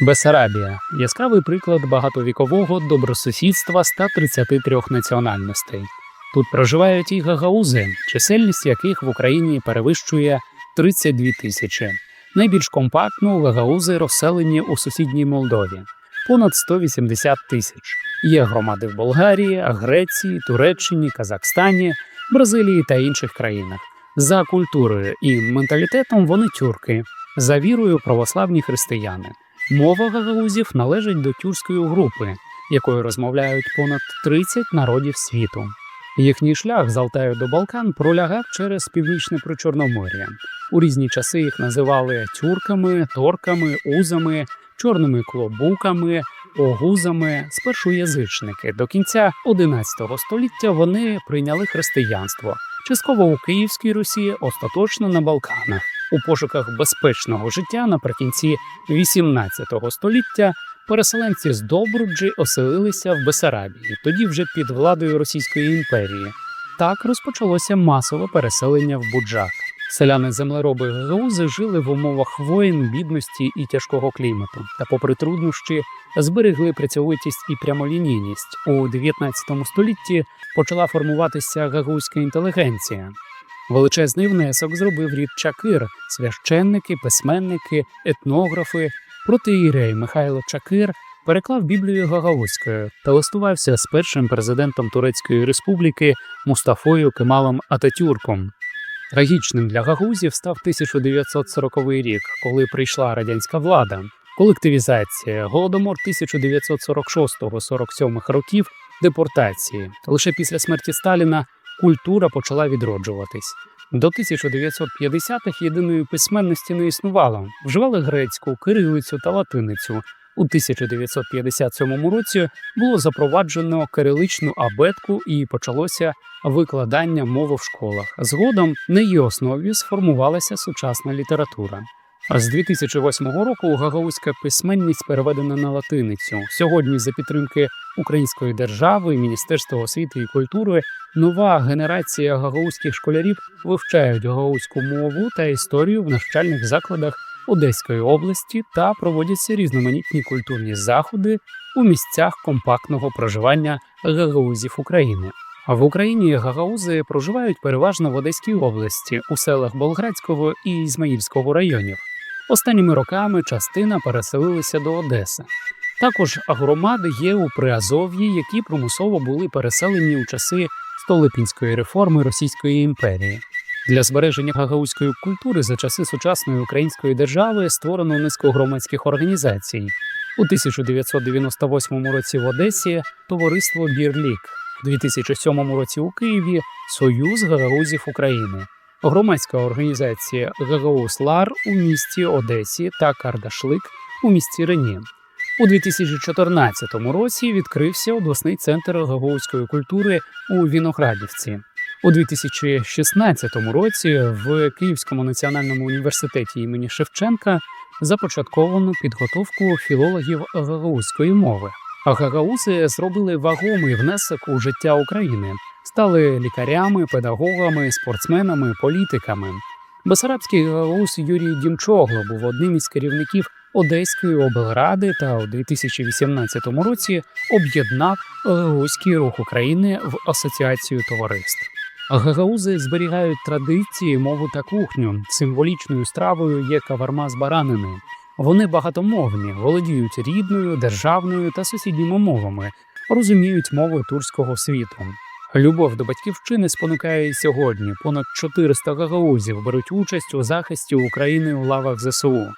Бесарабія яскравий приклад багатовікового добросусідства 133 національностей. Тут проживають і гагаузи, чисельність яких в Україні перевищує 32 тисячі. Найбільш компактно гагаузи розселені у сусідній Молдові понад 180 тисяч. Є громади в Болгарії, Греції, Туреччині, Казахстані, Бразилії та інших країнах. За культурою і менталітетом вони тюрки, за вірою православні християни. Мова гагаузів належить до тюркської групи, якою розмовляють понад 30 народів світу. Їхній шлях з Алтаю до Балкан пролягав через північне Причорномор'я. У різні часи їх називали тюрками, торками, узами, чорними клобуками, огузами, спершу язичники. До кінця XI століття вони прийняли християнство, частково у Київській Русі, остаточно на Балканах. У пошуках безпечного життя наприкінці XVIII століття переселенці з Добруджі оселилися в Бесарабії, тоді вже під владою Російської імперії. Так розпочалося масове переселення в Буджак. Селяни землероби Гагаузи жили в умовах воїн, бідності і тяжкого клімату, та, попри труднощі, зберегли працьовитість і прямолінійність. У 19 столітті почала формуватися гагузька інтелігенція. Величезний внесок зробив рід Чакир, священники, письменники, етнографи. Протиірей Михайло Чакир переклав Біблію гагаузькою та листувався з першим президентом Турецької республіки Мустафою Кемалом Ататюрком. Трагічним для гагаузів став 1940 рік, коли прийшла радянська влада. Колективізація, голодомор 1946-47 років, депортації. Лише після смерті Сталіна культура почала відроджуватись. До 1950-х єдиної письменності не існувало. Вживали грецьку, кирилицю та латиницю. У 1957 році було запроваджено кириличну абетку і почалося викладання мови в школах. Згодом на її основі сформувалася сучасна література. А з 2008 року гагаузька письменність переведена на латиницю. Сьогодні, за підтримки Української держави, Міністерства освіти і культури, нова генерація гагаузьких школярів вивчають гагаузьку мову та історію в навчальних закладах Одеської області та проводяться різноманітні культурні заходи у місцях компактного проживання гагаузів України. А в Україні гагаузи проживають переважно в Одеській області у селах Болградського і Ізмаїльського районів. Останніми роками частина переселилися до Одеси. Також громади є у Приазов'ї, які примусово були переселені у часи Столипінської реформи Російської імперії. Для збереження гагаузької культури за часи сучасної української держави створено низку громадських організацій. У 1998 році в Одесі товариство Бірлік, у 2007 році у Києві Союз гагаузів України, громадська організація Гагаус Лар у місті Одесі та Кардашлик у місті Рені. У 2014 році відкрився обласний центр гагаузької культури у Віноградівці. У 2016 році в Київському національному університеті імені Шевченка започатковано підготовку філологів гагаузької мови. А гагаузи зробили вагомий внесок у життя України, стали лікарями, педагогами, спортсменами, політиками. Басарабський гагауз Юрій Дімчогло був одним із керівників Одеської облради та у 2018 році об'єднав Гагаузький рух України в асоціацію товариств. Гагаузи зберігають традиції, мову та кухню. Символічною стравою є каварма з баранини. Вони багатомовні, володіють рідною, державною та сусідніми мовами, розуміють мови турського світу. Любов до батьківщини спонукає і сьогодні. Понад 400 гагаузів беруть участь у захисті України у лавах ЗСУ.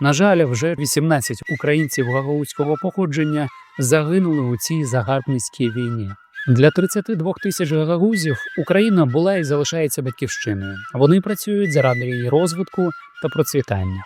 На жаль, вже 18 українців гагаузького походження загинули у цій загарбницькій війні. Для 32 тисяч гагагузів Україна була і залишається батьківщиною. Вони працюють заради її розвитку та процвітання.